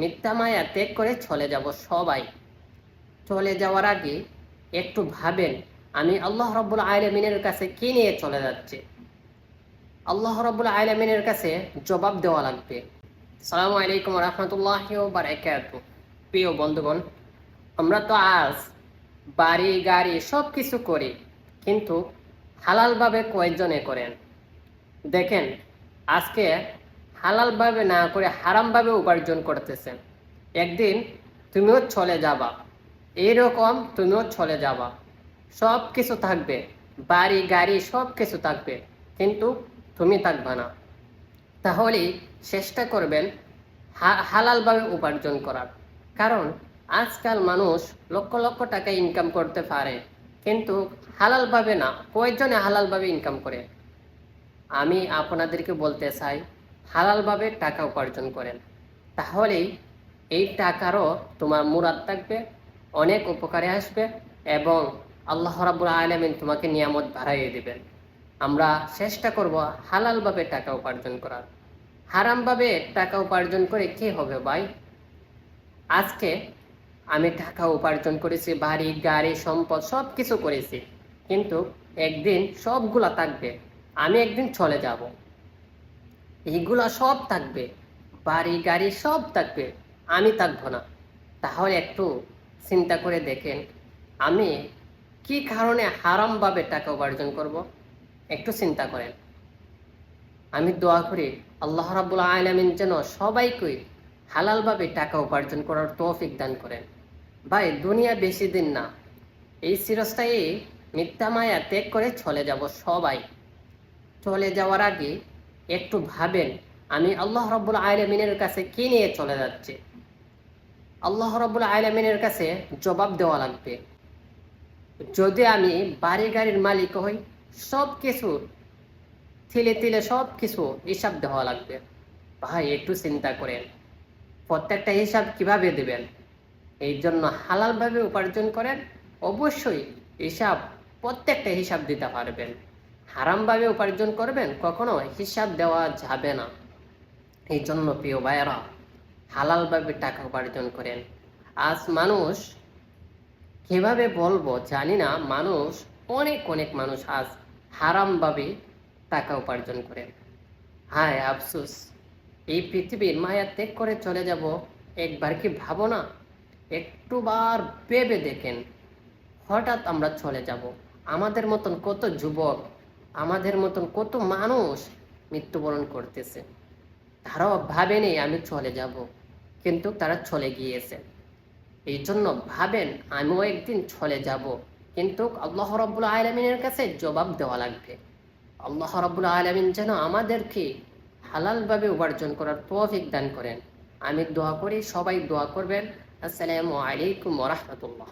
মিথ্যা মায়া ত্যাগ করে চলে যাব সবাই। চলে যাওয়ার আগে একটু ভাবেন, আমি আল্লাহ রব্বুল আলমিনের কাছে কি নিয়ে চলে যাচ্ছি? আল্লাহ রব্বুল আলমিনের কাছে জবাব দেওয়া লাগবে। সালামু আলাইকুম রহমতুল্লাহ বারাকাত। প্রিয় বন্ধুগণ, আমরা তো আজ বাড়ি, গাড়ি সব কিছু করি, কিন্তু হালালভাবে কয়েকজনে করেন? দেখেন, আজকে হালালভাবে না করে হারামভাবে উপার্জন করতেছেন। একদিন তুমিও চলে যাবা। এইরকম তুমিও চলে যাবা। সব কিছু থাকবে। বাড়ি, গাড়ি, সব কিছু থাকবে। কিন্তু তুমি থাকবে না। তাহলে চেষ্টা করবেন হালালভাবে উপার্জন করার। কারণ আজকাল মানুষ লক্ষ লক্ষ টাকা ইনকাম করতে পারে। কিন্তু হালালভাবে না। কয়েকজনে হালালভাবে ইনকাম করে? আমি আপনাদেরকে বলতে চাই হালালভাবে টাকা উপার্জন করেন। তাহলেই এই টাকারও তোমার মুরাদ থাকবে, অনেক উপকারে আসবে এবং আল্লাহ রাবুল আলমিন তোমাকে নিয়ামত বাড়াইয়ে দেবেন। আমরা চেষ্টা করব হালালভাবে টাকা উপার্জন করার। হারামভাবে টাকা উপার্জন করে কি হবে ভাই? আজকে আমি টাকা উপার্জন করেছি, বাড়ি, গাড়ি, সম্পদ সব কিছু করেছি, কিন্তু একদিন সবগুলা থাকবে, আমি একদিন চলে যাব। এইগুলা সব থাকবে। বাড়ি, গাড়ি সব থাকবে। আমি থাকব না। তাহলে একটু চিন্তা করে দেখেন, আমি কি কারণে হারামভাবে টাকা উপার্জন করব? একটু চিন্তা করেন। আমি দোয়া করি, আল্লাহ রাবুল আলমিন যেন সবাইকে হালালভাবে টাকা উপার্জন করার তৌফিক দান করেন। ভাই, দুনিয়া বেশি দিন না। এই চিরস্থায়ী মিথ্যা মায়া ত্যাগ করে চলে যাব সবাই। চলে যাওয়ার আগে একটু ভাবেন, আমি আল্লাহ রব্বুল আলমিনের কাছে কি নিয়ে চলে যাচ্ছে? আল্লাহ রব্বুল আলমিনের কাছে জবাব দেওয়া লাগবে। যদি আমি বাড়ি গাড়ির মালিক হই সব কিছু তিলে তিলে সব কিছু হিসাব দেওয়া লাগবে। ভাই, একটু চিন্তা করেন, প্রত্যেকটা হিসাব কীভাবে দেবেন? এই জন্য হালালভাবে উপার্জন করেন, অবশ্যই হিসাব, প্রত্যেকটা হিসাব দিতে পারবেন। হারামভাবে উপার্জন করবেন, কখনো হিসাব দেওয়া যাবে না। এই জন্য প্রিয় ভাইয়েরা, হালালভাবে টাকা উপার্জন করেন। আজ মানুষ, কীভাবে বলব জানি না, মানুষ, অনেক অনেক মানুষ আজ হারামভাবে টাকা উপার্জন করে হায় আফসুস, এই পৃথিবীর মায়া ত্যাগ করে চলে যাব, একবার কি ভাবো না? একটুবার ভেবে দেখেন, হঠাৎ আমরা চলে যাব। আমাদের মতন কত যুবক আমাদের মতন কত মানুষ মৃত্যুবরণ করতেছে। তারাও ভাবেনি আমি চলে যাব। কিন্তু তারা চলে গিয়েছে। এই জন্য ভাবেন, আমিও একদিন চলে যাব। কিন্তু আল্লাহ রব্বুল আলমিনের কাছে জবাব দেওয়া লাগবে। আল্লাহ রব্বুল আলমিন যেন আমাদেরকে হালালভাবে উপার্জন করার তৌফিক দান করেন। আমি দোয়া করি, সবাই দোয়া করবেন। আসসালামু আলাইকুম রহমতুল্লাহ।